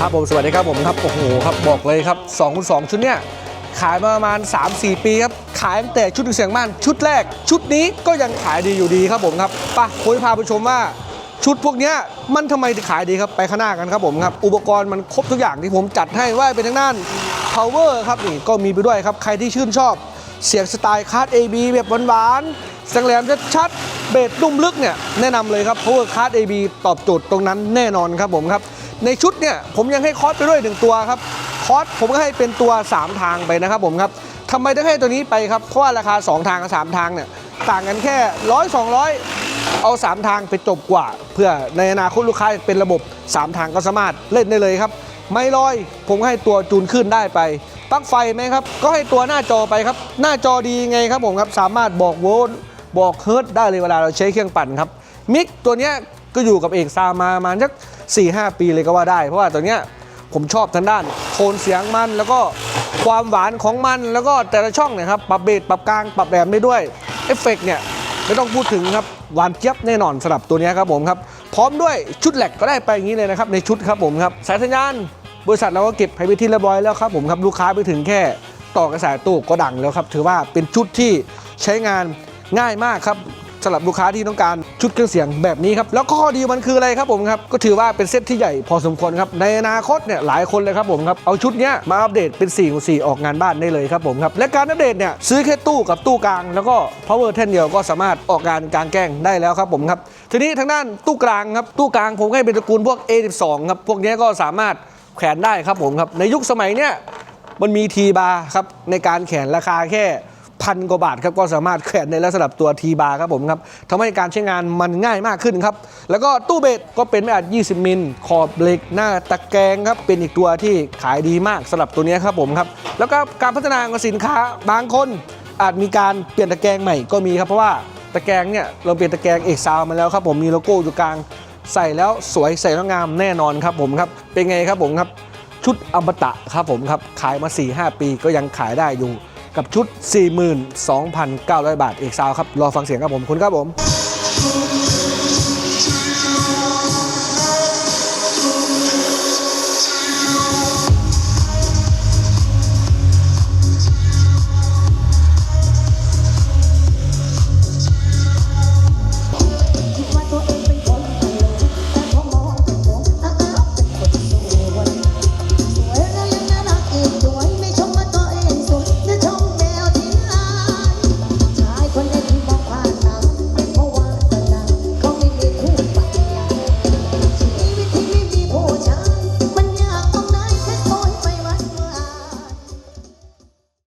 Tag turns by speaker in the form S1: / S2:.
S1: ครับผมสวัสดีครับผมครับโอ้โหครับบอกเลยครับ2คูณ2ชุดเนี้ยขายมาประมาณ 3-4 ปีครับ ขายตั้งแต่ชุดถึงเสียงม่านชุดแรก ชุดนี้ก็ยังขายดีอยู่ดีครับผมครับปะคุยพาไปชมว่าชุดพวกเนี้ยมันทำไมถึงขายดีครับไปข้างหน้ากันครับผมครับ อุปกรณ์มันครบทุกอย่างที่ผมจัดให้ว่าเป็นทางด้าน power ครับนี่ก็มีไปด้วยครับ ใครที่ชื่นชอบ เสียงสไตล์คาร์ด AB แบบหวานๆเสียงแหลมชัดๆเบสนุ่มลึกเนี่ยแนะนำเลยครับ power card AB ตอบโจทย์ตรงนั้นแน่นอนครับผมครับ ในชุดเนี่ยผมยังให้คอสไปด้วยหนึ่งตัวครับคอสผมก็ให้เป็นตัว 3 ทางไปนะครับผมครับทำไมต้องให้ตัวนี้ไปครับ เพราะว่าราคา 2 ทางกับ3ทางเนี่ยต่างกันแค่ร้อยสองร้อยเอา 3 ทางไปจบกว่า เพื่อในอนาคตลูกค้าเป็นระบบ 3 ทางก็สามารถเล่นได้เลยครับ ไม่ลอย ผมให้ตัวจูนขึ้นได้ไปปลั๊กไฟไหมครับ ก็ให้ตัวหน้าจอไปครับ หน้าจอดีไงครับผมครับ สามารถบอกโวลต์บอกเฮิร์ตได้เลยเวลาเราใช้เครื่องปั่นครับ มิกตัวเนี้ย ก็อยู่กับเอกซามามาสัก4-5ปีเลยก็ว่าได้ เพราะว่าตัวเนี้ยผมชอบทางด้านโทนเสียงมันแล้วก็ความหวานของมันแล้วก็แต่ละช่องเนี่ยครับปรับเบสปรับกลางปรับแหลมได้ด้วยเอฟเฟกต์เนี่ยไม่ต้องพูดถึงครับหวานเจี๊ยบแน่นอนสำหรับตัวนี้ครับผมครับพร้อมด้วยชุดแหลกก็ได้ไปอย่างนี้เลยนะครับในชุดครับผมครับสายสัญญาณบริษัทเราก็เก็บให้ไปที่เรียบร้อยแล้วครับผมครับลูกค้าไปถึงแค่ต่อกระแสตู้ก็ดังแล้วครับถือว่าเป็นชุดที่ใช้งานง่ายมากครับ สำหรับลูกค้าที่ต้องการชุดเครื่องเสียงแบบนี้ครับแล้วข้อดีมันคืออะไรครับผมครับก็ถือว่าเป็นเซตที่ใหญ่พอสมควรครับในอนาคตเนี่ยหลายคนเลยครับผมครับเอาชุดเนี้ยมาอัปเดตเป็น4คูณ4ออกงานบ้านได้เลยครับผมครับและการอัปเดตเนี่ยซื้อแค่ตู้กับตู้กลาง แล้วก็ power แท่นเดียวก็สามารถออกงานกลางแกล้งได้แล้วครับผมครับทีนี้ทางด้านตู้กลางครับตู้กลางผมให้เป็นตระกูลพวก A12 ครับพวกนี้ก็สามารถแขวนได้ครับผมครับในยุคสมัยเนี้ยมันมีทีบาร์ครับในการแขวนราคาแค่ พันกว่าบาทครับก็สามารถแขวนในลักษณะตัวทีบาร์ครับผมครับทำให้การใช้งานมันง่ายมากขึ้นครับ แล้วก็ตู้เบสก็เป็นไม่อาจ20 มิล ขอบเหล็กหน้าตะแกรงครับเป็นอีกตัวที่ขายดีมากสำหรับตัวนี้ครับผมครับแล้วก็การพัฒนาของสินค้าบางคนอาจมีการเปลี่ยนตะแกรงใหม่ก็มีครับเพราะว่าตะแกรงเนี่ยเราเปลี่ยนตะแกรงเอกซาวมาแล้วครับผมมีโลโก้อยู่กลางใส่แล้วสวยใส่แล้วงามแน่นอนครับผมครับเป็นไงครับผมครับชุดอมตะครับผมครับขายมา 4-5 ปีก็ยังขายได้อยู่ กับชุด 42,900 บาท เอกซาวครับ รอฟังเสียงครับผม คุณครับผม
S2: Thank